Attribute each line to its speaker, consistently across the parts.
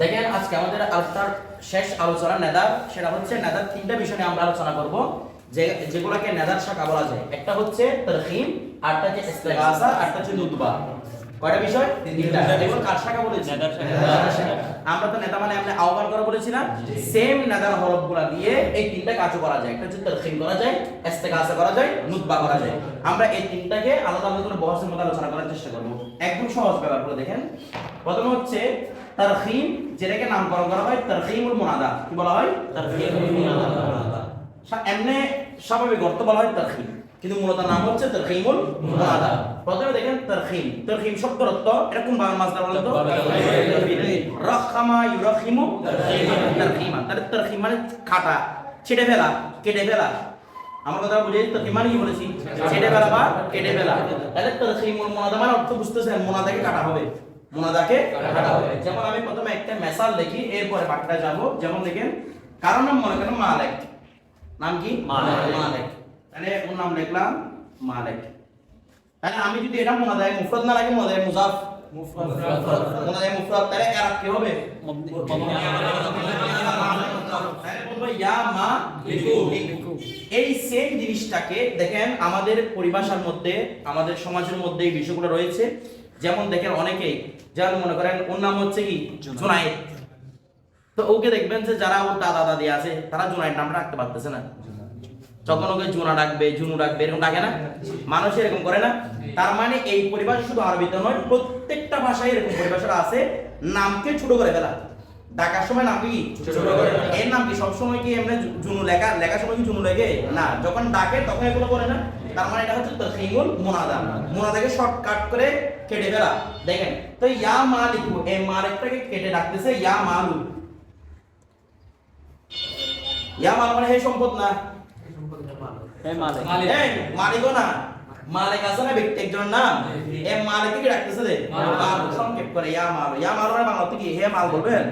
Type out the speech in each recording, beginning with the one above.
Speaker 1: দেখেন আজকে আমাদের আলোচনার শেষ আলোচনা নেদার সেটা হচ্ছে নেদার তিনটা বিষয় নিয়ে আমরা আলোচনা করব। যে যেগুলোকে নেদার শাখা বলা যায়। একটা হচ্ছে তরহিম আরটা হচ্ছে ইস্তেগাসা আরটা হচ্ছে নুতবা কয়টা বিষয়? তিনটা। এগুলো কার শাখা বলেছি?
Speaker 2: নেদার শাখা।
Speaker 1: আমরা তো নেতা মানে আমরা আহ্বান করা বলেছি না সেম নেদার হরফগুলা দিয়ে এই তিনটা কাজও করা যায়। একটা হচ্ছে তরহিম করা যায় ইস্তেগাসা করা যায় নুতবা করা যায়। আমরা এই তিনটাকে আলাদা আলাদা করে বহসের মধ্যে আলোচনা করার চেষ্টা করব। একদম সহজ ব্যাপারগুলো দেখেন। প্রথমে হচ্ছে তারখিম যেটাকে নামকরণ করা হয় তারখিমুল মুনাদা। কি বলা হয়? সা- এমনি স্বাভাবিক অর্থ বলা হয় তারখিম। কিন্তু মূলত নাম হচ্ছে তারখিমুল মুনাদা। প্রথমে দেখেন তারখিম। তারখিম শব্দের অর্থ এটা কোন বাংলা মাসদার বলেন তো? রাখামা ইউরাখিমু তারখিমা। তাহলে তারখিম মানে কাটা ছেড়ে ফেলা কেটে ফেলা। আমার কথা বুঝে তারখিম মানে কি বলেছি? ছেড়ে ফেলা বা কেটে ফেলা। তাহলে তারখিমুল মুনাদা মানে অর্থ বুঝতেছেন মুনাদাকে কাটা হবে। মুনাদাকে কাটা হবে। যেমন আমি প্রথমে একটা মেসাল দেখি এরপরে বাকিটা যাব যেমন দেখেন কারণ নাম মনে করেন মালিক। নাম কি?
Speaker 2: মালিক।
Speaker 1: মালিক। তাহলে ওর নাম লিখলাম মালিক। তাহলে আমি যদি এটা মুনাদায় মুফরদ না লাগে মুনাদায় মুজাফ। মুনাদায় মুফরদ তাহলে এর কি হবে? ইয়া মা এই সেম জিনিসটাকে দেখেন আমাদের পরিভাষার মধ্যে আমাদের সমাজের মধ্যে এই বিষয়গুলো রয়েছে। যেমন দেখেন অনেকেই যেমন মনে করেন ওর নাম হচ্ছে কি? জোনায়েদ তো ওকে দেখবেন যে যারা ওর দাদা দাদি আছে তারা জোনায়েদ নামটা রাখতে পারতেছে না। যখন ওকে জুনা ডাকবে জুনু ডাকবে এরকম ডাকে না? মানুষ এরকম করে না? তার মানে এই পরিভাষা শুধু আরবিতে নয় প্রত্যেকটা ভাষায় এরকম পরিভাষাটা আছে। নামকে ছোট করে ফেলা। ডাকার সময় নাম কি? এর নাম কি? সবসময় কি এমনি জুনু লেখা লেখার সময় কি জুনু লেগে না যখন ডাকে তখন এগুলো করে না। তার মানে এটা হচ্ছে তখিমুল মুনাদা। মুনাদাকে শর্টকাট করে কেটে ফেলা। দেখেন তো ইয়া মালিকু এই মালিকটাকে কেটে ডাকতেছে ইয়া মালু। ইয়া মাল মানে হে সম্পদ না? মালিকও না। মালিক আছে না ব্যক্তি একজন নাম? এ মালিককে কি রাখতেছে রে সংক্ষেপ করে ইয়া মাল। ইয়া মাল মানে বাংলাতে কি? হে মাল বলবেন?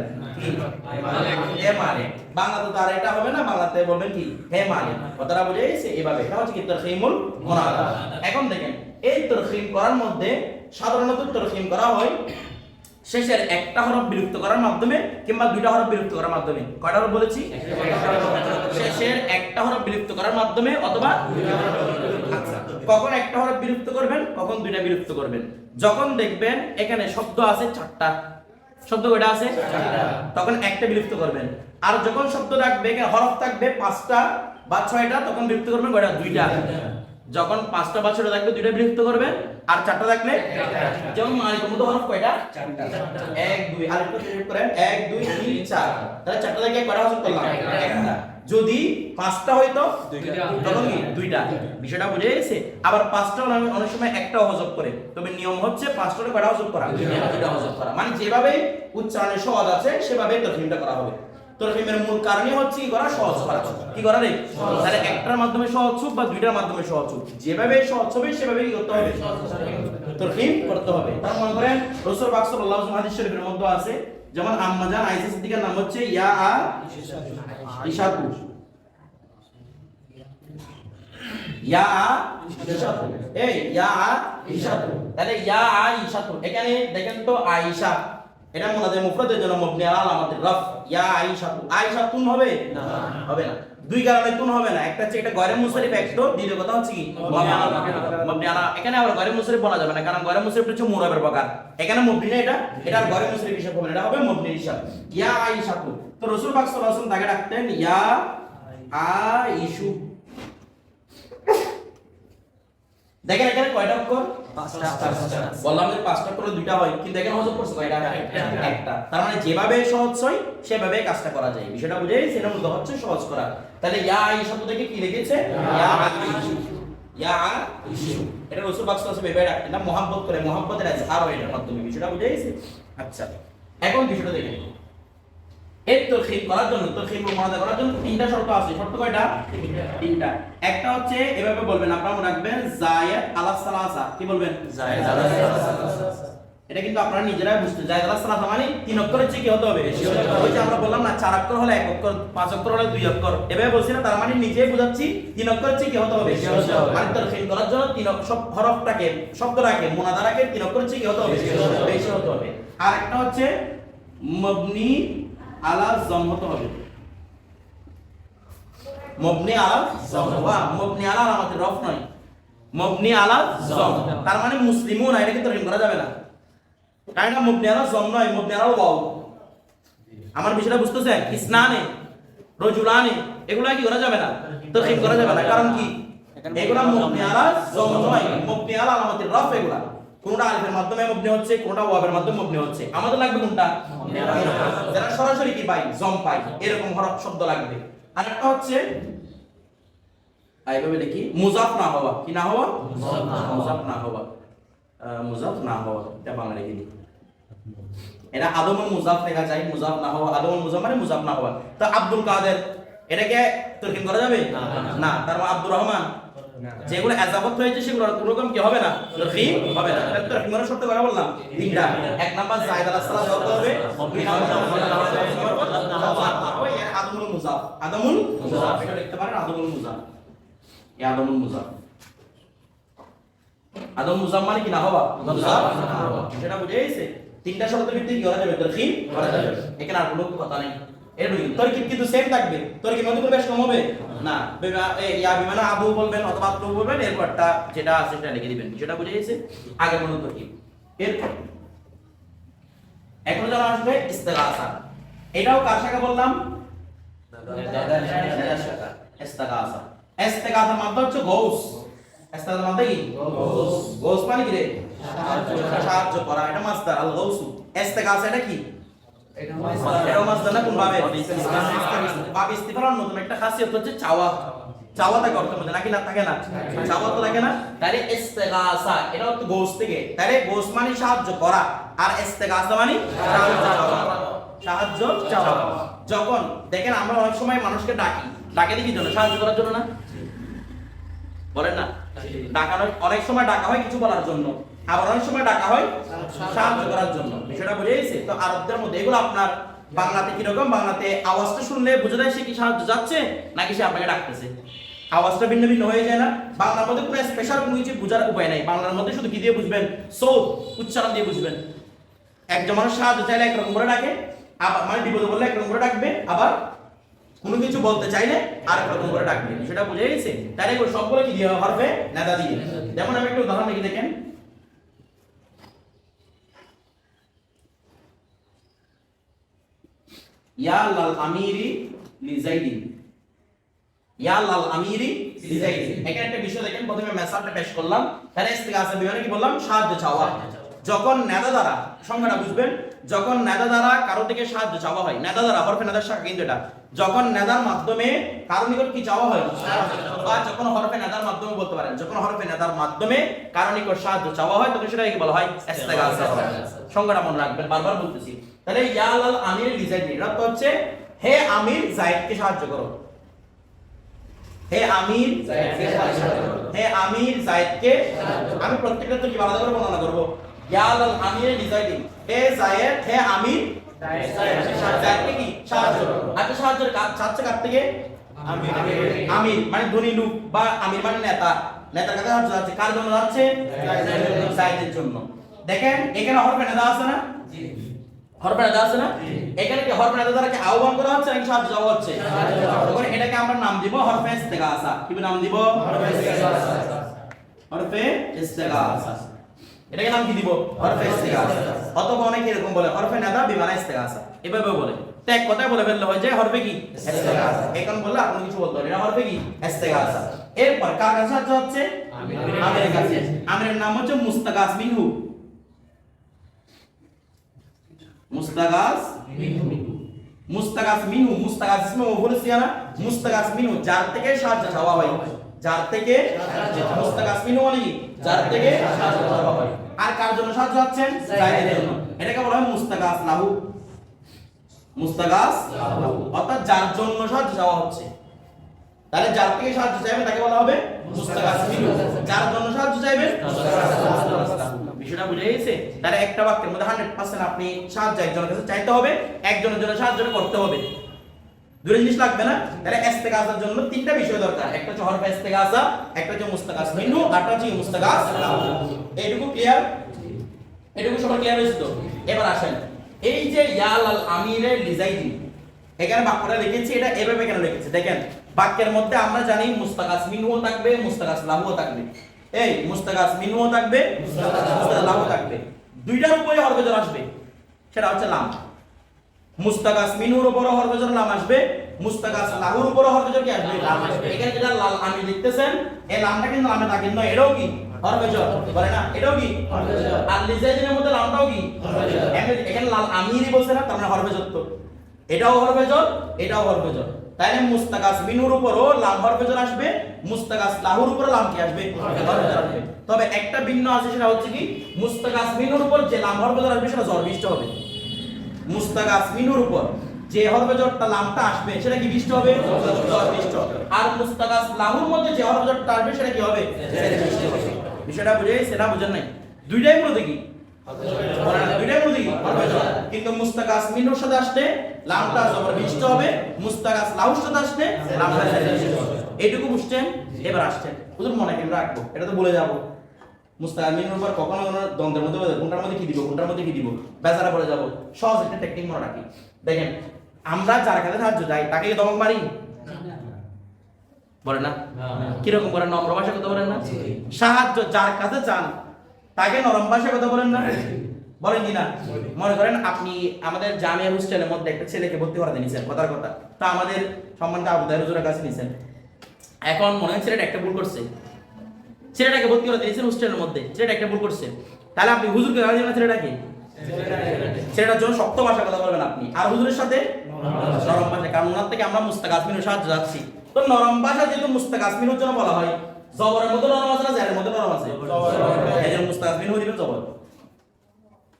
Speaker 1: শেষের একটা হরফ বিলুপ্ত করার মাধ্যমে কিংবা দুইটা হরফ বিলুপ্ত করার মাধ্যমে। কয়টা হরফ বলেছি? শেষের একটা হরফ বিলুপ্ত করার মাধ্যমে অথবা আচ্ছা, কখন একটা হরফ বিলুপ্ত করবেন? কখন দুইটা বিলুপ্ত করবেন? যখন দেখবেন এখানে শব্দ আছে চারটা। শব্দ কয়টা আছে? তখন একটা বিলুপ্ত করবেন। আর যখন শব্দ রাখবে, হরফ থাকবে পাঁচটা বা ছয়টা, তখন বিলুপ্ত করবেন কয়টা? দুইটা। যখন পাঁচটা বা ছয়টা থাকবে দুইটা বিলুপ্ত করবেন আর চারটা থাকলে যেমন মালিকের মতো হরফ কয়টা? এক, দুই। আর একটু চেক করেন। এক, দুই, তিন, চার। তাহলে চারটা থেকে কয়টা হজম করলাম। যদি পাঁচটা হইতো, তখন কি? দুইটা। বিষয়টা বুঝে গেছে? আবার পাঁচটা অনেক অনেক সময় একটা হজব করে। তবে নিয়ম হচ্ছে পাঁচটা কয়টা হজব করা? দুইটা হজব করা। মানে যেভাবে উচ্চারণের সহজ আছে সেভাবে তরফিমটা করা হবে। তরফিমের মূল কারণই হচ্ছে কি করা সহজ করা কি করা রে? তাহলে একটার মাধ্যমে সহজ হোক বা দুইটার মাধ্যমে সহজ হোক যেভাবে সহজ হবে সেভাবে কি করতে হবে। তরফিম করতে হবে। তার মনে করেন রসুল পাক সাল্লাল্লাহু আলাইহি হাদিস শরীফের মধ্যে আছে যেমন আম্মাজান আয়েশা সিদ্দিকার নাম হচ্ছে ইয়া আ ইশাতু ইয়া আ ইশাতু এই ইয়া আ ইশাতু তাহলে ইয়া আ ইশাতু এখানে দেখেন তো আয়েশা এটা মুনাদে মুফরাদের জন্য মবনি আলা আলামাতির রাফ। ইয়া আয়েশাতু আয়েশা তুন হবে? না হবে না। দুই কারণে তুন হবে না। একটা হচ্ছে এটা গয়রে মুসরিফ একটো দ্বিতীয় কথা হচ্ছে কি? মবনি আলা এখানে আবার গয়রে মুসরিফ বলা যাবে না কারণ গয়রে মুসরিফ হচ্ছে মুরাবের প্রকার এখানে মবনি না এটা? এটা আর গয়রে মুসরিফ হিসাব হবে না। এটা হবে মবনি হিসাব। ইয়া আয়েশাতু তো রাসূল পাক সাল্লাল্লাহু আলাইহি ওয়াসাল্লাম তাকে ডাকতেন ইয়া আইশু দেখেন এখানে কয়টা অক্ষর? বললাম যে পাঁচটা করে দুইটা হয় কিন্তু এখানে হজব করছে কয়টা একটা তার মানে যেভাবে সহজ হয় সেভাবে কাজটা করা যায়। বিষয়টা বুঝে সেটা মূলত হচ্ছে সহজ করা। তাহলে ইয়া আই শব্দ থেকে কি লিখেছে? ইয়া ইয়া এটা রাসূল ওয়াসাল্লাম ডাকতেন না মহব্বত করে মহব্বতের ইজহার হয় এটার মাধ্যমে। বিষয়টা বুঝে আচ্ছা। এখন বিষয়টা দেখেন এর তরখিম করার জন্য তরখিম মুনাদা করার জন্য তিনটা শর্ত আছে। শর্ত কয়টা? তিনটা। একটা হচ্ছে এভাবে বলবেন আপনারা মনে রাখবেন জায়েদ আলাস সালাসা। কি বলবেন?
Speaker 2: জায়েদ আলাস সালাসা।
Speaker 1: এটা কিন্তু আপনারা নিজেরাই বুঝতে জায়েদ আলাস সালাসা মানে তিন অক্ষরের চেয়ে কি হতে হবে? ওই যে আমরা বললাম না চার অক্ষর হলে এক অক্ষর পাঁচ অক্ষর হলে দুই অক্ষর। এভাবে বলছি না তার মানে নিজেই বুঝাচ্ছি তিন অক্ষরের চেয়ে কি হতে হবে? মানে তরখিম করার জন্য তিন সব হরফটাকে শব্দটাকে মুনাদারাকে তিন অক্ষরের চেয়ে কি হতে হবে।
Speaker 2: বেশি হতে হবে।
Speaker 1: আর একটা হচ্ছে মবনি আলা জম হতে হবে। মবনি আলা জম। মবনি আলা আলামতের রফ নয়। মবনি আলা জম। তার মানে মুসলিমুন, এটা কিন্তু তরকিব করা যাবে না। কারণ এটা মবনি আলা জম নয়, মবনি আলা ওয়াও? আমার বিষয়টা বুঝতেছেন? ইসনানে, রজুলানে, এগুলা কি করা যাবে না? তরকিব করা যাবে না। কারণ কি? এগুলা মবনি আলা জম নয়, মবনি আলা আলামতের রফ এগুলা। কোনটা আলিফের মাধ্যমে মবনি হচ্ছে কোনটা ওয়াবের মাধ্যমে মবনি হচ্ছে? আমাদের লাগবে কোনটা? যারা সরাসরি কি পাই জম পাই এরকম হরফ শব্দ লাগবে। আর একটা হচ্ছে এইভাবে লিখি মুজাফ না হওয়া। কি না হওয়া? মুজাফ না হওয়া। মুজাফ না হওয়া। এটা বাংলা লিখে দিই। এটা আদমুল মুজাফ লেখা যায় মুজাফ না হওয়া। আদমুল মুজাফ মানে মুজাফ না হওয়া। তো আব্দুল কাদের এটাকে তরকিব করা যাবে? না তার মানে আব্দুর রহমান। যেগুলো এজাবত হয়েছে সেগুলো কোনো রকম কি হবে না? তরকিব হবে না। এটা করার শর্ত কথা বললাম। তিনটা। এক নাম্বার জায়েদ হবে। আদমুল আদমুল এটা লিখতে পারেন আদমুল এই আদমুল আদম মুজাফ মানে কি? না হওয়া। সেটা বুঝে গেছে। তিনটা শর্তের ভিত্তিতে কি করা যাবে? তরকিব করা যাবে। এখানে আর কোনো কথা নেই। এরকম তরকিব কিন্তু সেম থাকবে? তরকিব মধ্যে কোনো বেশ কম হবে? না। ইয়া বিমানা আবু বলবেন অথবা আব্দু বলবেন এরপরটা যেটা আছে সেটা লিখে দিবেন। সেটা বুঝে গেছে? আগে কোনো তরকিব এরপর। এখন যারা আসবে ইস্তেগাসা। এটাও কার শাখা বললাম? ইস্তেগাসা। ইস্তেগাসার মানে হচ্ছে গৌস ইস্তেগাসার মানে কি? গৌস গৌস মানে কি রে? সাহায্য করা। এটা মাস্টার আল গৌসু ইস্তেগাসা এটা কি? এটাও মাস্টার কোন ভাবে? বাব ইস্তিফার নতুন একটা খাসিয়ত হচ্ছে চাওয়া। চাওয়া থাকে অর্থের মধ্যে নাকি না থাকে না? চাওয়া তো না? তাহলে ইস্তেগাসা এটা হচ্ছে গোস থেকে। তাহলে গোস মানে সাহায্য করা আর ইস্তেগাসা মানে সাহায্য চাওয়া। সাহায্য চাওয়া। যখন দেখেন আমরা অনেক সময় মানুষকে ডাকি ডাকে দেখি জন্য সাহায্য করার জন্য না? বলেন না? ডাকানো অনেক সময় ডাকা হয় কিছু বলার জন্য। আবার অনেক সময় ডাকা হয় সাহায্য করার জন্য। বিষয়টা বুঝে গেছে? তো আরবদের মধ্যে এগুলো আপনার বাংলাতে কীরকম? বাংলাতে আওয়াজটা শুনলে বুঝে যায় সে কি সাহায্য যাচ্ছে নাকি সে আপনাকে ডাকতেছে? আওয়াজটা ভিন্ন ভিন্ন হয়ে যায় না? বাংলার মধ্যে কোনো স্পেশাল কোনো কিছু বোঝার উপায় নাই। বাংলার মধ্যে শুধু কি দিয়ে বুঝবেন? সৌদ উচ্চারণ দিয়ে বুঝবেন। একজন মানুষ সাহায্য চাইলে একরকম করে ডাকে আবার মানে বিপদে বললে একরকম করে ডাকবে আবার কোনো কিছু বলতে চাইলে আরেক রকম করে ডাকবে। সেটা বুঝে গেছে? এগুলো সবগুলো কি দিয়ে হবে? নেতা দিয়ে। যেমন আমি একটু উদাহরণ লিখে দেখেন। ইয়া লাল আমিরি লিজাইদিন ইয়া লাল আমিরি লিজাইদিন এখানে একটা বিষয় দেখেন প্রথমে মেসাজটা পেশ করলাম তাহলে ইস্তিগাসা বিমানে কি বললাম? সাহায্য চাওয়া। যখন নেতা দ্বারা বুঝবেন যখন নেতা দ্বারা কারও থেকে সাহায্য চাওয়া হয় নেতা দ্বারা হরফে নেতার শাখা কিন্তু এটা। যখন নেতার মাধ্যমে কারও নিকট কি চাওয়া হয়? বা যখন হরফে নেতার মাধ্যমে বলতে পারেন যখন হরফে নেতার মাধ্যমে কারও নিকট সাহায্য চাওয়া হয় তখন সেটাকে কি বলা হয়? সংজ্ঞাটা মনে রাখবেন বারবার বলতেছি। তাহলে ইয়া লাল আমির লিজাইদ তো হচ্ছে হে আমির জায়েদকে সাহায্য করো। হে আমির জায়েদকে সাহায্য করো। হে আমির জায়েদকে আমি প্রত্যেকটা তো কি আলাদা করে বর্ণনা করব? ইয়া লাল আমির লিজাইদ হে জায়েদ হে আমির জায়েদকে কি? সাহায্য করো। আচ্ছা চাচ্ছে থেকে? আমির। মানে ধনী লোক বা আমির মানে নেতা। নেতার কাছে সাহায্য যাচ্ছে। কার জন্য যাচ্ছে? জায়েদের জন্য। দেখেন এখানে হরফে নেতা আছে না? হরফে নেতা আছে না? এখানে কি হরফে নেতা দ্বারা কি আহ্বান করা হচ্ছে নাকি সাহায্য চাওয়া হচ্ছে? তখন এটাকে আমরা নাম দিব হরফে ইস্তেগাসা। কি নাম দিব? হরফে ইস্তেগাসা। এটাকে নাম কি দিব? হরফে ইস্তেগাসা। অথবা অনেকে এরকম বলে হরফে নেতা বিমানা ইস্তেগাসা। এভাবে বলে। তো এক কথায় বলে ফেললে হয় যে হরফে কি? ইস্তেগাসা। এখন বললে আপনি কিছু বলতে পারেন হরফে কি? ইস্তেগাসা। এরপর কার কাছে সাহায্য হচ্ছে? আমিরের কাছে। আমিরের নাম হচ্ছে মুস্তাগাস মিনহু মুস্তাগাস মুস্তাগাস মিনহু, মুস্তাগাস ইসমে সিয়ানা মুস্তাগাস মিনহু, যার থেকে সাহায্য চাওয়া হয়। যার থেকে মুস্তাগাস মিনহু মানে কি? যার থেকে সাহায্য চাওয়া হয়। আর কার জন্য সাহায্য জায়েদের জন্য। এটাকে বলা হয় মুস্তাগাস লাহু। মুস্তাগাস অর্থাৎ যার জন্য সাহায্য চাওয়া হচ্ছে। তাহলে যার থেকে সাহায্য চাইবে তাকে বলা হবে মুস্তাগাস মিনহু। যার জন্য সাহায্য চাইবেন গেছে তাহলে একটা বাক্যের মধ্যে হান্ড্রেড পার্সেন্ট আপনি সাহায্য একজনের কাছে চাইতে হবে, একজনের জন্য সাহায্য করতে হবে। জিনিস লাগবে না? তাহলে ইস্তেগাসার জন্য তিনটা বিষয় দরকার। একটা হচ্ছে হরফ ইস্তেগাসা একটা হচ্ছে মুস্তাগাস মিনহু আরটা হচ্ছে মুস্তাগাস লাহু এইটুকু ক্লিয়ার এটুকু সবার ক্লিয়ার হয়েছে তো? এবার আসেন। এই যে ইয়াল আল আমিরের এখানে বাক্যটা লিখেছি, এটা এভাবে কেন লিখেছি? দেখেন, বাক্যের মধ্যে আমরা জানি মুস্তাকাস মিনহুও থাকবে মুস্তাকাস লাহুও থাকবে। এই মুস্তাকাস মিনহুও থাকবে লাহুও থাকবে। দুইটার উপরে হরফেজর আসবে সেটা হচ্ছে লাম। মুস্তাকাস মিনুর উপর হরফেজর লাম আসবে মুস্তাকাস লাহুর উপর হরফেজর কি আসবে? লাম আসবে। এখানে যেটা লাল আমি লিখতেছেন এই লামটা কিন্তু লামে তাকিদ নয় এটাও কি? হরফেজর। বলে না এটাও কি?
Speaker 2: হরফেজর।
Speaker 1: আর লিজাইদিনের মধ্যে লামটাও কি?
Speaker 2: হরফেজর।
Speaker 1: এখানে- এখানে লাল আমিরই বলছে না তার মানে হরফেজর তো এটাও হরফেজর এটাও হরফেজর। তাইলে মুস্তাকাস মিনুর উপরও লাম হরফেজর আসবে, মুস্তাকাস লাহুর উপর লাম কি আসবে। তবে একটা ভিন্ন আছে, সেটা হচ্ছে কি, মুস্তাকাস মিনুর উপর যে লাম হরফেজর আসবে, সেটা জরবিষ্ট হবে। মুস্তাকাস মিনুর উপর যে হরফেজরটা লামটা আসবে, সেটা কি বিষ্ট হবে? জরবিষ্ট আর মুস্তাকাস লাহুর মধ্যে যে হরফেজরটা আসবে, সেটা কি বিষ্ট হবে? বিষয়টা বুঝে, সেটা বুঝেন নাই। দুইটাই মূলত কি? বলে কিন্তু মুস্তাকাস মিনুর সাথে আসলে লামটা জবরবিষ্ট হবে মুস্তাকাস সাথে আসলে লামটা এইটুকু বুঝছেন? এবার আসছেন। হুজুর মনে কেন রাখব এটা তো বলে যাব। মুস্তামিনের উপর কখনো কোনো দ্বন্দ্বের মধ্যে কোনটার মধ্যে কি দিব কোনটার মধ্যে কি দিব? বেচারা পড়ে যাব। সহজ একটা টেকনিক মনে রাখি। দেখেন আমরা যার কাছে সাহায্য চাই তাকে কি দমক মারি? বলে না? কীরকম করে নম্র ভাষা কথা বলেন না? সাহায্য যার কাছে চান তাকে নরম ভাষায় কথা বলেন না? বলেন কি না? মনে করেন আপনি আমাদের জামিয়া হোস্টেলের মধ্যে একটা ছেলেকে ভর্তি করাতে নিছেন কথার কথা। তা আমাদের সম্মানিত আবু দাহির হুজুরের কাছে নিছেন। এখন মনে হয় ছেলেটা একটা ভুল করছে। ছেলেটাকে ভর্তি করে দিয়েছেন হোস্টেলের মধ্যে। ছেলেটা একটা ভুল করছে। তাহলে আপনি হুজুরকে গালি দিবেন ছেলেটাকে? ছেলেটার জন্য শক্ত ভাষা কথা বলবেন আপনি। আর হুজুরের সাথে? নরম ভাষা কারণ ওনার থেকে আমরা মুস্তাক আসমিনের সাহায্য যাচ্ছি। তো নরম ভাষা যেহেতু মুস্তাক আসমিনের জন্য বলা হয় জবরের মধ্যে নরম আছে না জারের মধ্যে নরম আছে? এই জন্য মুস্তাক আসমিন হয়ে দিবেন জবর।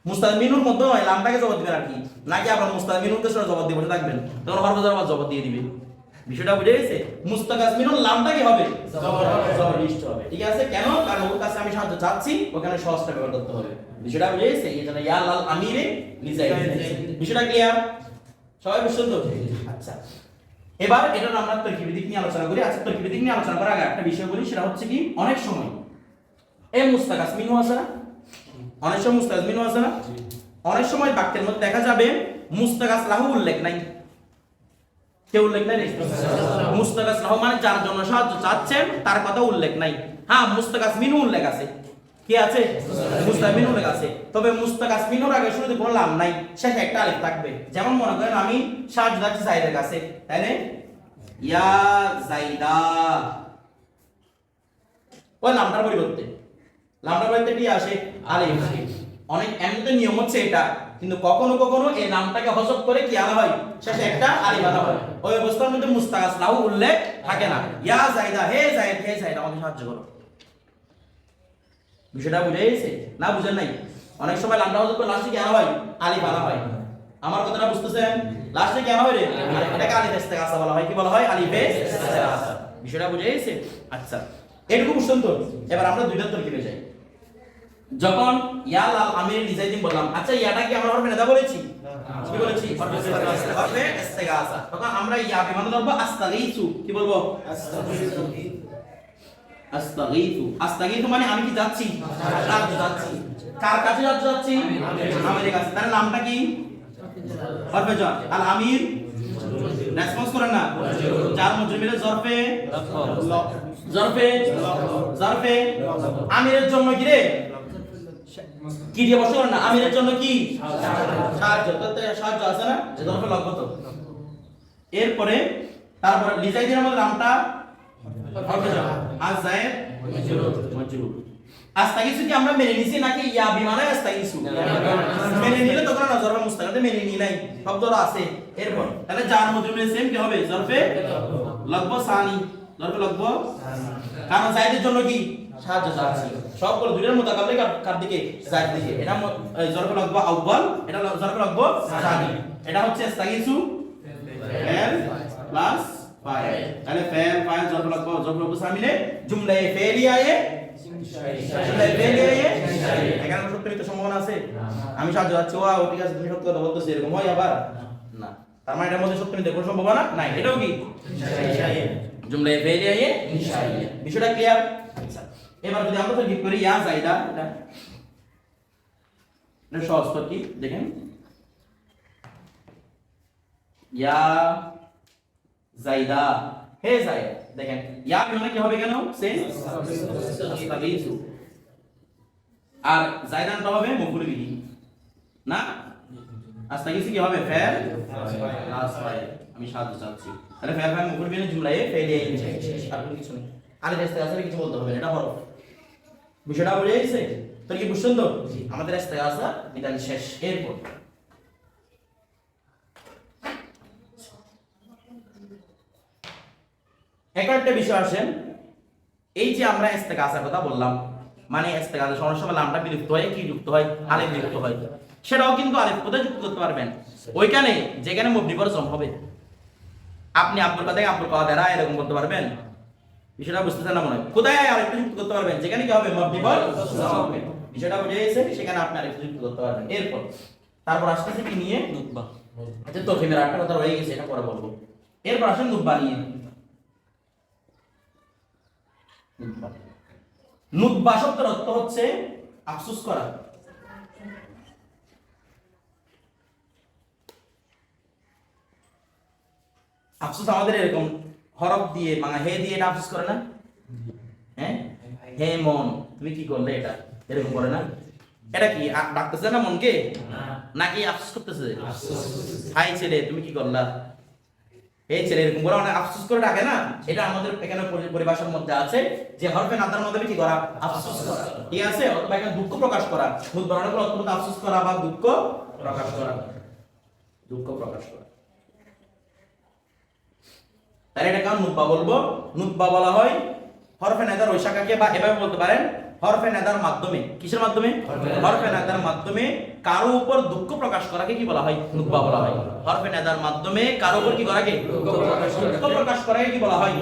Speaker 1: মুস্তাক মিনুর মধ্যে নয় লামটাকে জবাব দিবেন আর কি। নাকি আপনার মুস্তাক মিনুরকে সঙ্গে জবাব দিয়ে বসে থাকবেন। তখন হরফাজার আবার জবাব দিয়ে দিবে। বিষয়টা বুঝে গেছে? মুস্তাক আসমিনুর লামটা কি হবে? জবরদস্ত হবে। ঠিক আছে? কেন? কারণ ওর কাছে আমি সাহায্য চাচ্ছি ওখানে সহজটা ব্যবহার করতে হবে। বিষয়টা বুঝে গেছে? এই জন্য ইয়া লাল আমিরে লিজাই বিষয়টা ক্লিয়ার সবাই বুঝছেন তো? আচ্ছা। এবার এটার আমরা তরকিবি দিক নিয়ে আলোচনা করি। আচ্ছা তরকিবি দিক নিয়ে আলোচনা করার আগে একটা বিষয় বলি সেটা হচ্ছে কি অনেক সময়। এ মুস্তাকাস মিনু আছে না অনেক সময় মুস্তাকাস মিনু আছে না অনেক সময় বাক্যের মধ্যে দেখা যাবে মুস্তাকাস লাহু উল্লেখ নাই। কে উল্লেখ নাই? মুস্তাকাস লাহু মানে যার জন্য সাহায্য চাচ্ছেন তার কথা উল্লেখ নাই। হ্যাঁ মুস্তাকাস মিনু উল্লেখ আছে। কি আছে? মুস্তাকাস মিনু আছে তবে মুস্তাকাস মিনুর আগে শুরুতে কোনো লাম নাই, শেষে একটা আলিফ থাকবে। যেমন মনে করেন আমি সাহায্য চাচ্ছি জাইদের কাছে, তাই না? ইয়া জাইদা ওই নামটার পরিবর্তে। নামটার পরিবর্তে কি আসে? আলিফ। অনেক এমনিতে নিয়ম হচ্ছে এটা, কিন্তু কখনো কখনো এই নামটাকে হজব করে কি আনা হয়? শেষে একটা আলিফ আনা হয়। ওই অবস্থার মধ্যে মুস্তাকাস লাহু উল্লেখ থাকে না। ইয়া জাইদা হে জাইদ হে জাইদ আমাকে সাহায্য করো। বিষয়টা বুঝে গেছে? না, বুঝেন নাই? অনেক সময় লামটা হজব করে লাস্টে কি আনা হয়? আলিফ আনা হয়। আমার কথাটা বুঝতেছেন? লাস্টে কি আনা হয় রে? এটাকে আলিফ ইস্তেগাসা বলা হয়। কি বলা হয়? আলিফ ইস্তেগাসা বিষয়টা বুঝে গেছে? আচ্ছা এটুকু বুঝছেন তো? এবার আমরা দুইটা তরকিবে যাই। যখন ইয়া লাল আমির ডিজাইনিং বললাম আচ্ছা ইয়াটা কি আমরা হরফে বলেছি? কি বলেছি? আমরা ইয়া বিমান ধরব আস্তাগীসু কি বলব? আস্তাগীসু মানে আমি কি যাচ্ছি? যাচ্ছি। কার কাছে যাচ্ছি? আমিরের কাছে তার নামটা কি? হরফে জন আল আমির? রেসপন্স করেন না। যার মুজরিমের জরফে? জরফে? জরফে? আমিরের জন্য কি রে? কি দিয়ে বসে না? আমিরের জন্য কি? সাহায্য। সাহায্য আছে না? জরফে তো এরপরে, তারপরে লিজাইদের মধ্যে নামটা? আজ জায়েদ মজরুর। আস্তাগিসু কি আমরা মেনে নিছি নাকি ইয়া বিমানে আস্তাগিসু? মেনে নিলে তখন না জরফে মুস্তাকাতে মেনে নি নাই। শব্দটা আছে। এরপর তাহলে জার মজরুরের সেম কি হবে? জরফে লগব সানি। জরফে লগব কারণ জায়েদের জন্য কি? সাহায্য চাচ্ছি সবগুলো দুইটার মোতাকাবে কার দিকে? জায়েদ দিকে। এটা জরফে লগব আউয়াল এটা জরফে লগব সানি। এটা হচ্ছে আস্তাগিসু ফেল প্লাস ফাইল তাহলে ফেল ফাইল জরফে লগব লগব সামিলে জুমলায়ে ফেলিয়ায়ে জুমলায়ে ফেলিয়ায়ে এখানে সত্য সম্ভাবনা আছে? আমি সাহায্য চাচ্ছি ওয়া ঠিক আছে তুমি সত্য কথা বলতেছি এরকম হয় আবার? না। তার মানে এটার মধ্যে সত্য মিথ্যা কোনো সম্ভাবনা নাই। এটাও কি? জুমলায়ে ফেলিয়ায়ে বিষয়টা ক্লিয়ার আচ্ছা এবার যদি আমরা তো করি ইয়া জাইদা এটা। এটা সহজ তো কি? দেখেন। ইয়া জাইদা। হে জাইদ দেখেন ইয়া বিমানে কি হবে কেন? সে? আস্তাগীসু আর জাইদানটা হবে মফুল বিহি না? আস্তাগীসু কি হবে? ফেল লাস্ট ফাইল আমি সাহায্য চাচ্ছি। তাহলে ফেল ফাইল মফুল বিহি জুমলায় ফেলিয়ে আর কোনো কিছু নেই। আরে দেশতে আসলে কিছু বলতে হবে না, এটা হরফ বিষয়টা বুঝে গেছে? তোর কি বুঝছেন তো? আমাদের ইস্তেগাসা বিধান শেষ। এরপর। এখন একটা বিষয় আসেন। এই যে আমরা ইস্তেগাসার কথা বললাম মানে ইস্তেগাসা সময় সময় লামটা বিলুপ্ত হয় কি যুক্ত হয়? আলিফ যুক্ত হয়। সেটাও কিন্তু আলিফ কোথায় যুক্ত করতে পারবেন। ওইখানে যেখানে মুবনি পর জম হবে। আপনি আব্দুল কাদের আব্দুল কাদের এরকম বলতে পারবেন? বিষয়টা বুঝতেছেন না মনে হয়? কোথায় আরেকটু যুক্ত করতে পারবেন? যেখানে কি হবে? মবনি পর বিষয়টা বুঝে গেছে সেখানে আপনি আরেকটু যুক্ত করতে পারবেন। এরপর তারপর আসতেছে কি নিয়ে?
Speaker 2: নুতবা।
Speaker 1: আচ্ছা তো ফেমের একটা কথা রয়ে গেছে এটা পরে বলব। এরপর আসেন নুব্বা নিয়ে। নুতবা। শব্দের অর্থ হচ্ছে আফসোস করা। আফসোস আমাদের এরকম হরফ দিয়ে মানে হে দিয়ে এটা আফসোস করে না? হ্যাঁ? হে মন তুমি কি করলে এটা? এরকম করে না? এটা কি ডাকতেছে না মনকে? নাকি আফসোস করতেছে? হাই ছেলে তুমি কি করলা? এই ছেলে এরকম করে অনেক আফসোস করে ডাকে না? এটা আমাদের এখানে পরি- পরিভাষার মধ্যে আছে যে হরফে নাদার মধ্যে কি করা? আফসোস করা। ঠিক আছে? অথবা এখানে দুঃখ প্রকাশ করা। বানানো করে অত্যন্ত আফসোস করা বা দুঃখ প্রকাশ করা। দুঃখ প্রকাশ করা। তাহলে এটা কেমন নুতবা বলব। নুতবা বলা হয় হরফে নেদার ওই শাখাকে বা এভাবে বলতে পারেন হরফে নেদার মাধ্যমে। কিসের মাধ্যমে? হরফে নেদার। মাধ্যমে কারও উপর দুঃখ প্রকাশ করাকে কি বলা হয়? নুতবা বলা হয়। হরফে নেদার মাধ্যমে কারও উপর কি করাকে? দুঃখ প্রকাশ করাকে। কি বলা হয়?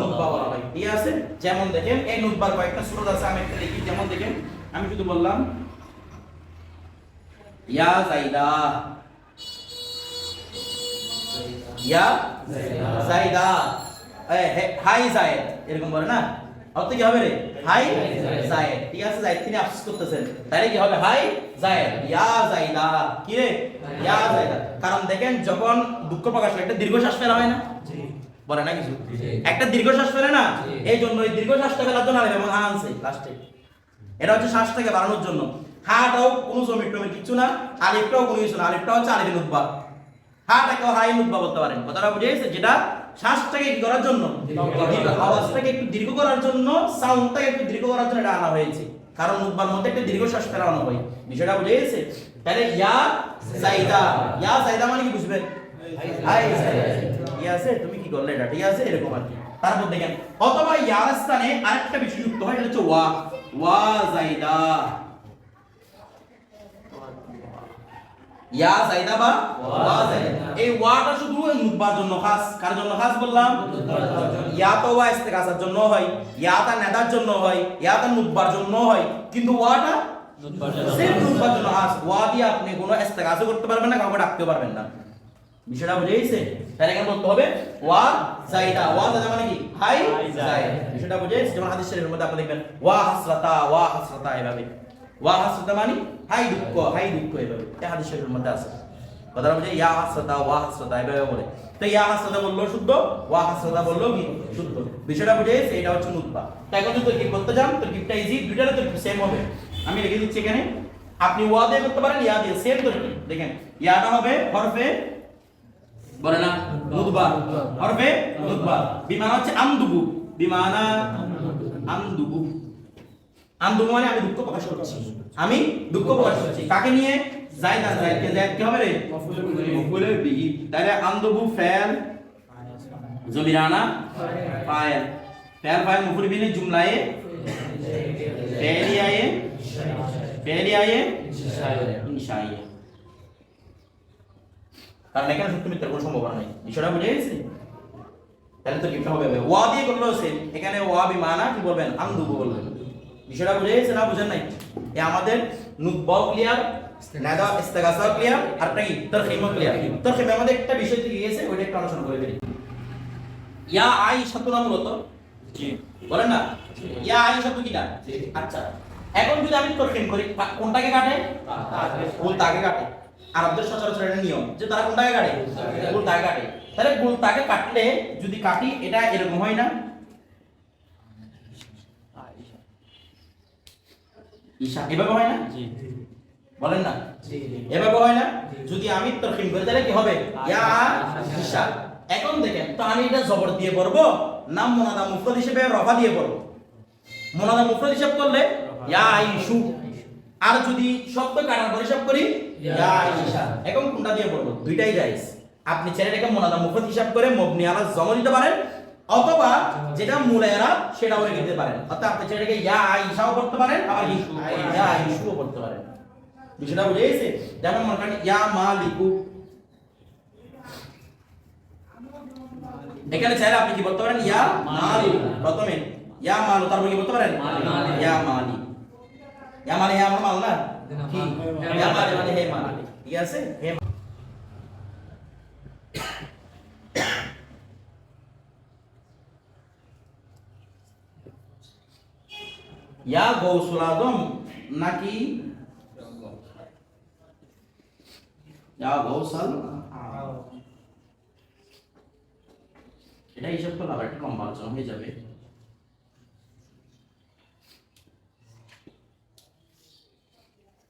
Speaker 1: নুতবা বলা হয়। ঠিক আছে? যেমন দেখেন এই নুতবার কয়েকটা সূরা আছে আমি একটা লিখি যেমন দেখেন আমি শুধু বললাম ইয়া জাইদা ইয়া জাইদা এ, হাই জায়েদ এরকম বলে না? অর্থ কি হবে রে? হাই জায়েদ। ঠিক আছে জায়েদ তিনি আফসোস করতেছেন। তাহলে কি হবে? হাই জায়েদ। ইয়া জাইদা কি রে? ইয়া জাইদা কারণ দেখেন যখন দুঃখ প্রকাশ হয় একটা দীর্ঘশ্বাস ফেলা হয় না? বলে না কিছু? একটা দীর্ঘশ্বাস ফেলে না? এই জন্য এই দীর্ঘশ্বাসটা ফেলার জন্য আলিফ এবং আনছে লাস্টে এটা হচ্ছে শ্বাসটাকে বাড়ানোর জন্য। হাটাও কোনো জমির টমির কিছু না আলিফটাও কোনো কিছু না। আলিফটা হচ্ছে আলিফের উদ্ভব হাটাকেও হাই উদ্ভব বলতে পারেন। কথাটা বুঝে যেটা শ্বাসটাকে কি করার জন্য। আওয়াজটাকে একটু দীর্ঘ করার জন্য সাউন্ডটাকে একটু দীর্ঘ করার জন্য এটা আনা হয়েছে। কারণ উদ্বার মধ্যে একটা দীর্ঘ শ্বাস ফেলানো হয়। বিষয়টা বুঝে গেছে? তাহলে ইয়া সাইদা ইয়া সাইদা মানে কি বুঝবেন? হাই ঠিক আছে? তুমি কি করলে এটা? ঠিক আছে? এরকম আর কি। তারপর দেখেন অথবা ইয়ার স্থানে আরেকটা বিষয় যুক্ত হয় এটা হচ্ছে ওয়া। ওয়া জাইদা ইয়া জাইদা বা ওয়া জাইদা এই ওয়াটা শুধু নুতবার জন্য খাস। কার জন্য খাস বললাম? ইয়া তো ওয়া ইস্তেকাসার জন্য হয়। ইয়া তা নেদার জন্য হয়। ইয়া তা নুতবার জন্য হয়। কিন্তু ওয়াটা সির্ফ নুতবার জন্য খাস। ওয়া দিয়ে আপনি কোনো ইস্তেকাসও করতে পারবেন না কাউকে ডাকতেও পারবেন না। বিষয়টা বুঝে গেছে তাহলে এখানে বলতে হবে ওয়া জাইদা ওয়া জাইদা মানে কি? হাই জাইদ বিষয়টা বুঝে গেছে যেমন হাদিস শরীফের মধ্যে আপনি দেখবেন ওয়া হাসরাতা ওয়া হাসরাতা এভাবে। ওয়া হাসরাতা মানে হাই দুঃখ হাই দুঃখ এভাবে এই হাদিস শরীফের মধ্যে আছে কথাটা বুঝে ইয়া হাসরাতা ওয়া হাসরাতা এভাবে বলে তো ইয়া হাসরাতা বলল শুদ্ধ ওয়া হাসরাতা বলল কি শুদ্ধ বিষয়টা বুঝে গেছে এটা হচ্ছে নুতবা তো এখন যদি তরকিব করতে যান তরকিবটা ইজি দুইটারও তরকিব সেম হবে আমি লিখে দিচ্ছি এখানে আপনি ওয়া দিয়ে করতে পারেন ইয়া দিয়ে সেম তরকিব দেখেন ইয়াটা হবে হরফে বলে না নুদবা হরফে নুদবা বিমানা হচ্ছে আমদুবু বিমানা আমদুবু আমদুবু মানে আমি দুঃখ প্রকাশ করছি। আমি দুঃখ প্রকাশ করছি। কাকে নিয়ে? জায়দা জায়দকে। জায়দ কি হবে রে? মফুলের বিহি তাহলে আমদুবু ফেল জমিরানা ফাইল ফাইল মফুল জুমলায়ে ইনশাইয়ে কারণ এখানে সত্য মিথ্যার কোনো সম্ভাবনা নেই। বিষয়টা বুঝে তাহলে তো হবে। ওয়া দিয়ে করল সেম এখানে ওয়া বিমানা কি বলবেন? আমদুবু বলবেন। বিষয়টা বুঝে গেছে না বুঝেন নাই? এ আমাদের নুকবাও ক্লিয়ার নাদা ইস্তেগাসা ক্লিয়ার আর একটা কি? তারখিমও ক্লিয়ার তারখিমের আমাদের একটা বিষয় থেকে গেছে ওইটা একটু আলোচনা করে ফেলি। ইয়া তো নাম মূলত?
Speaker 2: জি।
Speaker 1: বলেন না? ইয়া আয়েশা তো কিনা আচ্ছা। এখন যদি আমি তরখিম করি কোনটাকে কাটে? কোন তাকে কাটে। আরবদের সচরাচর একটা নিয়ম যে তারা কোনটাকে কাটে? গোল তাকে কাটে। তাহলে গোল তাকে কাটলে যদি কাটি এটা এরকম হয় না? ঈশা এভাবে হয় না?
Speaker 2: জি
Speaker 1: বলেন না? এভাবে হয় না? যদি আমি তরকিম করি তাহলে কি হবে? ইয়া ঈশা। এখন দেখেন তো আমি এটা জবর দিয়ে পড়ব না মুনাদা মুফরদ হিসেবে রফা দিয়ে পড়ব? মুনাদা মুফরদ হিসাব করলে ইয়া আইশু আর যদি শব্দ কাটার পর হিসাব করি ইয়া ঈশা। এখন কোনটা দিয়ে পড়ব? দুইটাই জায়েজ। আপনি ছেলেটাকে মোনাদা মুফরদ হিসাব করে মবনি আলা জমা দিতে পারেন অথবা যেটা মূল এরাব সেটাও দিতে পারেন। অর্থাৎ আপনি ছেলেটাকে ইয়া আইশাও করতে পারেন আবার ইশু ইয়া আইশুও করতে পারেন। বিষয়টা বুঝে গেছে? যেমন মনে করেন ইয়া মালিকু। এখানে চাইলে আপনি কি বলতে পারেন? ইয়া মালিক। প্রথমে ইয়া মালু তারপর কি বলতে পারেন? ইয়া মালি ইয়া মানে ইয়া আমার মাল না? ইয়া মানে মানে হে মালিক। ঠিক আছে? হে ইয়া গৌসুল আদম নাকি? ইয়া গৌসাল? এটা হিসাব করলে আবার একটা লম্বা আলোচনা হয়ে যাবে।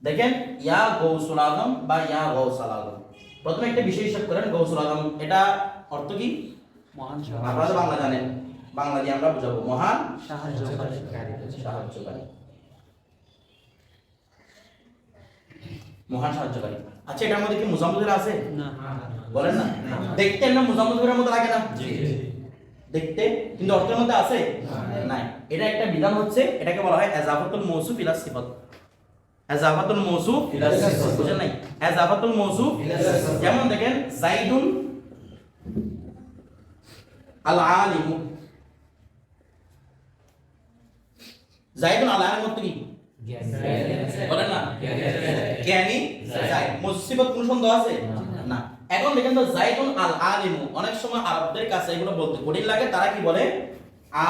Speaker 1: দেখেন ইয়া গৌসুল আদম বা ইয়া গৌসাল আদম প্রথমে একটা বিষয় হিসাব করেন গৌসুল আদম এটা অর্থ কি?
Speaker 2: মহান
Speaker 1: আপনারা বাংলা জানেন। বাংলা দিয়ে আমরা বুঝাবো। মহান
Speaker 2: সাহায্যকারী।
Speaker 1: সাহায্যকারী। মহান সাহায্যকারী। আচ্ছা এটার মধ্যে কি মুজাম্মুদের আছে?
Speaker 2: না।
Speaker 1: বলেন না। দেখতে না মুজাম্মুদের মতো লাগে না?
Speaker 2: জি
Speaker 1: দেখতে? কিন্তু অর্থের মধ্যে আছে? নাই। এটা একটা বিধান হচ্ছে এটাকে বলা হয় এজাফাতুল মৌসুফ ইলা সিফাত। এজাফাতুল মৌসুফ
Speaker 2: ইলা সিফাত।
Speaker 1: বুঝেন নাই? এজাফাতুল মৌসুফ। যেমন দেখেন জাইদুন আল আলিমু জাইদুন আল আলিম অর্থ কি? বলেন না? জ্ঞানী? জাইদ। মুসিবত কোন সন্দেহ আছে? না। এখন দেখেন তো জাইদুন আল আলিমু, অনেক সময় আরবদের কাছে এগুলো বলতে, কঠিন লাগে, তারা কি বলে?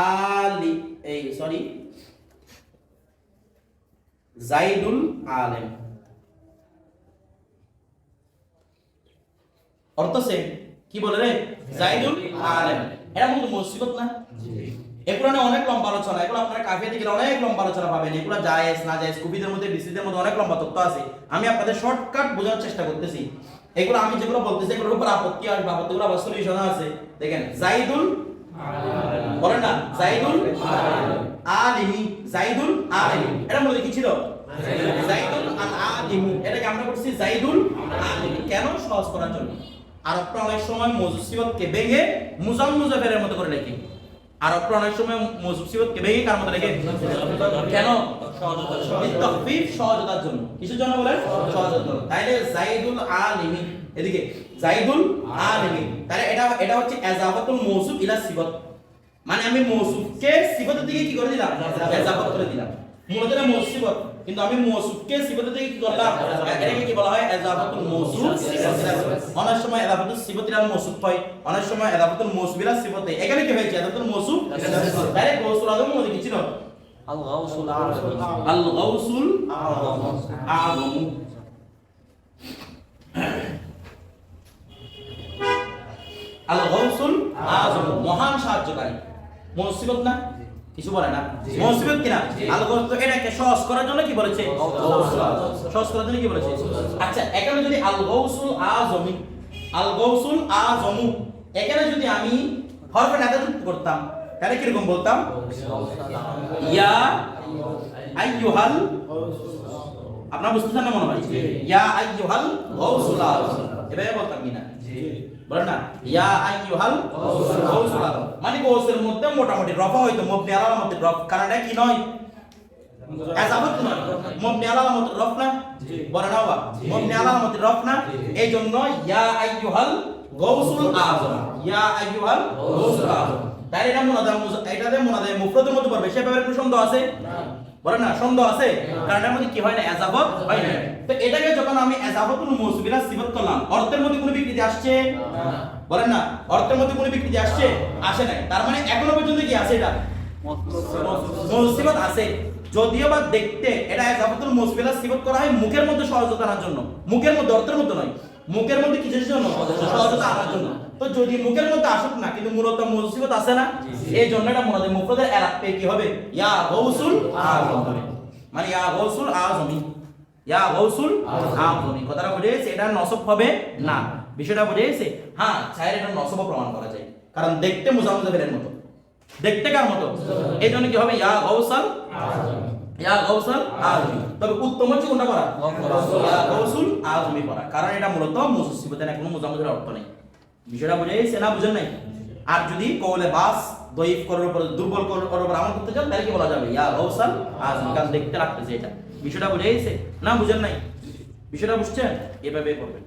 Speaker 1: আলি, এই সরি জাইদুল আলেম। অর্থ সে কি বলে রে? জাইদুল আলেম। এটা কিন্তু মুসিবত না? এগুলো নিয়ে অনেক লম্বা আলোচনা, এগুলো আপনারা কাফিয়াতে গেলে অনেক লম্বা আলোচনা পাবেন। এগুলো জায়েজ, না জায়েজ মধ্যে বিসিদের মধ্যে অনেক লম্বা তথ্য আছে। আমি আপনাদের শর্টকাট চেষ্টা করতেছি। এগুলো আমি যেগুলো বলতেছি, এগুলোর উপর আপত্তি আসবে আপত্তিগুলো আবার সলিউশন আছে। দেখেন, জাইদুল বলেন না, জাইদুল আলিমি। জাইদুল আলিমি। এটা মধ্যে কি ছিল? জাইদুল এটাকে আমরা করছি জাইদুল আলিমি। কেন সহজ করার জন্য? আরবরা অনেক সময় মজুসিবতকে ভেঙে মুজাম মুজাফেরের মতো করে লেখে আরবরা অনেক সময় মজুসিবতকে ভেঙে কার মতো রেখে কেন? বিত্তফিফ সহজতার জন্য। কিসের জন্য বলে সহজতার তাইলে জাইদুল আলিমি, এদিকে, জাইদুল আলিমি। তাহলে এটা এটা হচ্ছে এজাফাতুল মৌসুফ ইলা সিবত মানে আমি মৌসুফকে সিবতের দিকে কি করে দিলাম? এজাবত করে দিলাম। মূলত এটা মৌসিফত। কিন্তু আমি মৌসুফকে সিফতের দিকে কি করলাম এটাকে কি বলা হয়? এজাফাতুল মৌসুফ অনেক সময় এজাফাতুল সিফত ইলা মৌসুফ হয় অনেক সময় এজাফাতুল মৌসুফ ইলা সিফত। এখানে কি হয়েছে? এজাফাতুল মৌসুফ ডাইরেক্ট গৌসুল আজম মধ্যে কি ছিল
Speaker 2: আল গাউসুল আযম
Speaker 1: আল গাউসুল আযম আল গাউসুল আযম মহান সাহায্যকারী। মুসিবত না? কিছু বলে না। মুসিবত কিনা? আল গাউস তো এটাকে সহজ করার জন্য কি বলেছে? সহজ করার জন্য। কি বলেছে? আচ্ছা এখানে যদি আল গাউসুল আযমি আল গাউসুল আযমু এখানে যদি আমি হরফে নাদা যুক্ত করতাম তাহলে কি রকম বলতাম? ইয়া আইয়ুহাল আপনারা বুঝতেছেন না মনে হয়? ইয়া আইয়ুহাল গাউসুল আযম এভাবে বলতাম কিনা? বলেন না ইয়া আইয়ুহাল গাউসুল আযম মানে গাউসের মধ্যে মোটামুটি রফা হইতো মবনি আলার মধ্যে রফ কারণ এটা কি নয়? এজাবত নয়। মবনি আলার মধ্যে রফ না? বলে না বাবা মবনি আলার মধ্যে রফ না? এই জন্য ইয়া আইয়ুহাল গাউসুল আযম ইয়া আইয়ুহাল গাউসুল আযম তাই এটা মুনাদা। এটাতে মুনাদা মুফরদের মধ্যে পড়বে সে ব্যাপারে কোনো সন্দেহ আছে? বলে না সন্দেহ আছে? কারণ এর মধ্যে কি হয় না এজাবত হয় না। তো এটাকে যখন আমি এজাবতুল মৌসুবিলা সিফত করলাম অর্থের মধ্যে কোনো বিকৃতি আসছে? বলেন না অর্থের মধ্যে কোনো বিকৃতি আসছে? আসে নাই। তার মানে এখনও পর্যন্ত কি আছে এটা? মুসিবত আছে। যদিও বা দেখতে এটা এজাফাতুল মুসবিলা সিফত করা হয় মুখের মধ্যে সহজতা আনার জন্য। মুখের মধ্যে অর্থের মধ্যে নয়। মুখের মধ্যে কিসের জন্য সহজতা আনার জন্য তো যদি মুখের মধ্যে আসুক না কিন্তু মূলত মুসিবত আছে না এই জন্য এটা মনে হয় মুফরদের এরাত পেয়ে কি হবে? ইয়া গৌসুল আজম মানে ইয়া গৌসুল আজমি ইয়া গৌসুল আজমি কথাটা বুঝে গেছে এটা নসব হবে না। বিষয়টা বুঝে গেছে হ্যাঁ চাইলে এটা নসবও প্রমাণ করা যায়। কারণ দেখতে মুজামুজাফিরের মতো। দেখতে কার মতো? এই জন্য কি হবে? ইয়া গৌসাল ইয়া গৌসাল আজমি। তবে উত্তম হচ্ছে কোনটা করা? গৌসুল আজমি। করা। কারণ এটা মূলত মুসিবতের কোনো অর্থ নেই। বিষয়টা বুঝে গেছে না বুঝেন নাই? আর যদি কৌলে বাস দইফ করার উপর দুর্বল করার উপর আমল করতে চান তাহলে কি বলা যাবে? ইয়া গৌসাল আজমি। কারণ দেখতে লাগতেছে এটা। বিষয়টা বুঝে গেছে না বুঝেন নাই? বিষয়টা বুঝছেন? এভাবে করবেন।